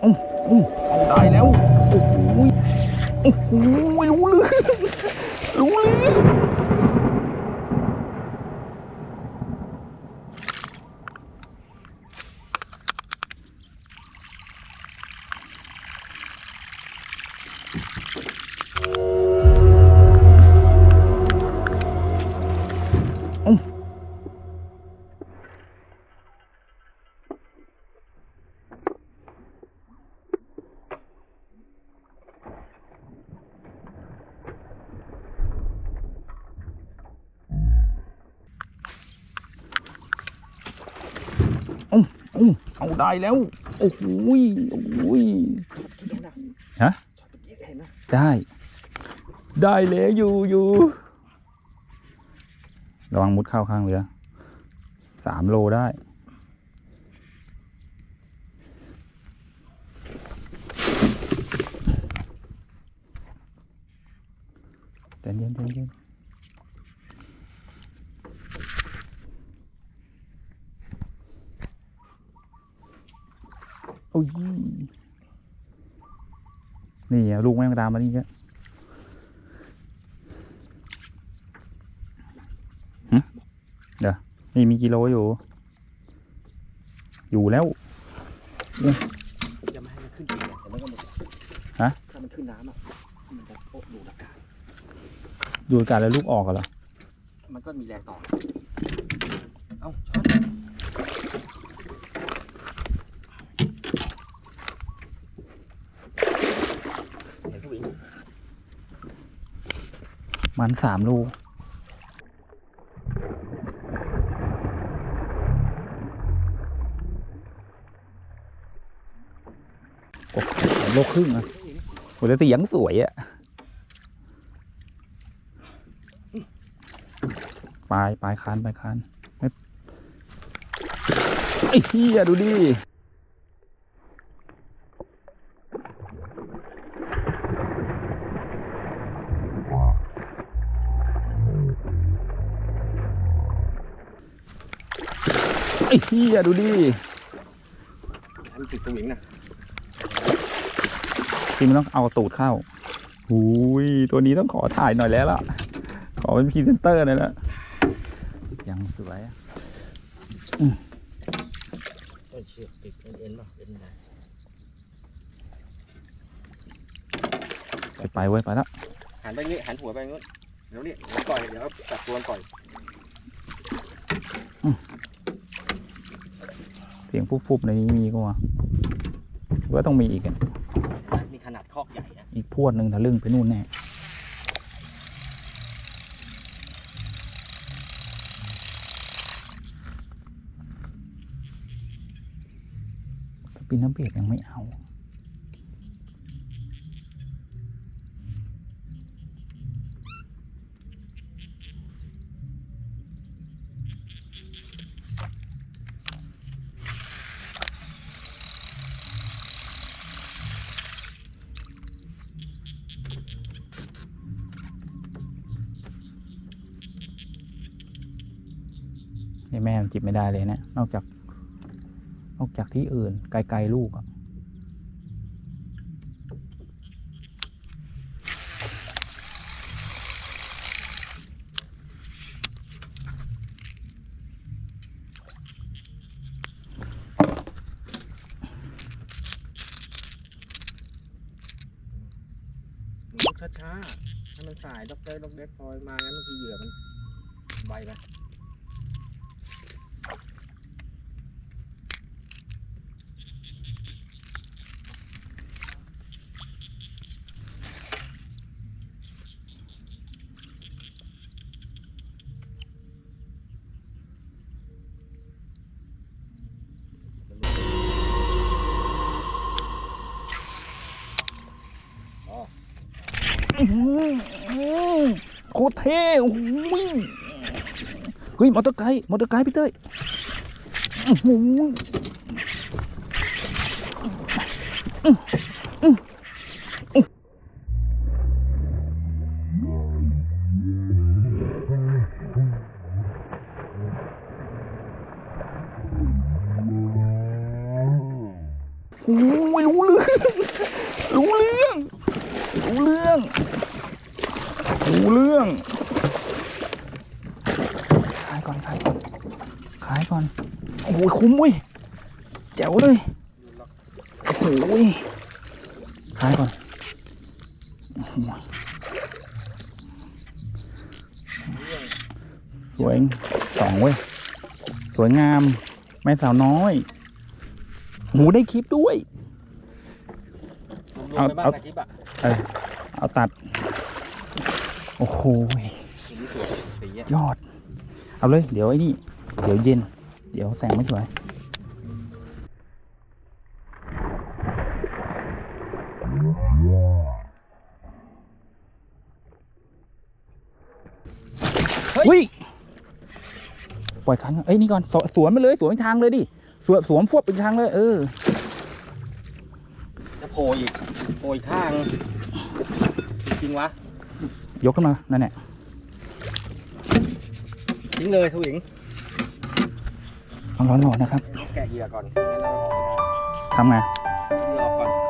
โอ้โอ้เอาได้แล้ว โอ้โหโอ้โหรู้เลยรู้เลยโอ้ โอ้โอ้เอาได้แล้ว โอ้โหยโอ้โหยฮะได้ ได้แล้วอยู่อยู่ระวังมุดเข้าข้างเรือสามโลได้ใจเย็นใจเย็น โอ้ยนี่ลูกแม่งตามมานี่ก็เดี๋ยวนี่มีกิโลอยู่ อยู่แล้วจะม่ให้มันขึ้นอีกเนี่มันก็หมดฮะถ้ามันขึ้นน้ำอะมันจะโอ้ดูดอากาศดูอากาศแล้วลูกออกกันเหรอมันก็มีแรงต่อ เอ้าช้อนเห็นผู้หญิง มันสามลูกโอ้โลครึ่งอะโหแล้วเสียงสวยอะปลายปลายคานปลายคานไม่ไอ้เหี้ยดูดิ ไอ้เหี้ยดูดิอันติดผู้หญิงนะพี่มันต้องเอาตูดเข้าหูยตัวนี้ต้องขอถ่ายหน่อยแล้วล่ะ ขอเป็นพรีเซนเตอร์หน่อยละยังสวยอะเอ้ยเชือกติดเอ็นเอ็นป่ะเอ็นไหนไปไปเว้ยไปแล้วหันไปงี้หันหัวไปงี้เดี๋ยวนี่เดี๋ยวปล่อยเดี๋ยวจับตัวมันปล่อย เสียงฟุบๆในนี้มีก็ว่าว่าต้องมีอีกอะนี่ขนาดคอกใหญ่นะอีกพวดหนึ่งทะลึ่งไปนู่นแน่ปีน้ำเบียดยังไม่เอา นี่แม่มันจิบไม่ได้เลยเนะนอกจาก นอกจากที่อื่น ไกลๆลูกอะช้าๆให้มันสายด็อกเตอร์ด็อกเด็กพอยมางั้นบางทีเหยื่อมันใบไป โคตรเท่โอ้โหเฮ้ยมอเตอร์ไกด์มอเตอร์ไกด์พี่เต้ยโอ้โหโอ้ยรู้เรื่องรู้เรื่อง รู้เรื่อง รู้เรื่อง ขายก่อนขายก่อนขายก่อน โอ้ยคุ้มเว้ยแจ๋วเลย โอ้โหยขายก่อนโอ้โหสวยสองเว้ย สวยงามแม่สาวน้อย หูได้คลิปด้วยรวมๆไปบ้างเอาอาทิตย์อะเออเอาตัด โอ้โหยสีนี้สวยสีอะยอด เอาเลย เดี๋ยวไอ้นี่ เดี๋ยวเย็น เดี๋ยวแสงไม่สวยอุ้ยปล่อยคันก่อนเอ้ยนี่ก่อนสสวนไปเลย สวนไปทางเลยดิ สวนสวมฟวบไปทางเลย เออ จะโผล่อีกโผล่อีกข้าง จริงๆวะ ยกขึ้นมา นั่นแหละทิ้งเลยทวิงเอาร้อนๆนะครับ แกะเหยื่อก่อนไม่งั้นเราเอาไม่ได้ทำไงเ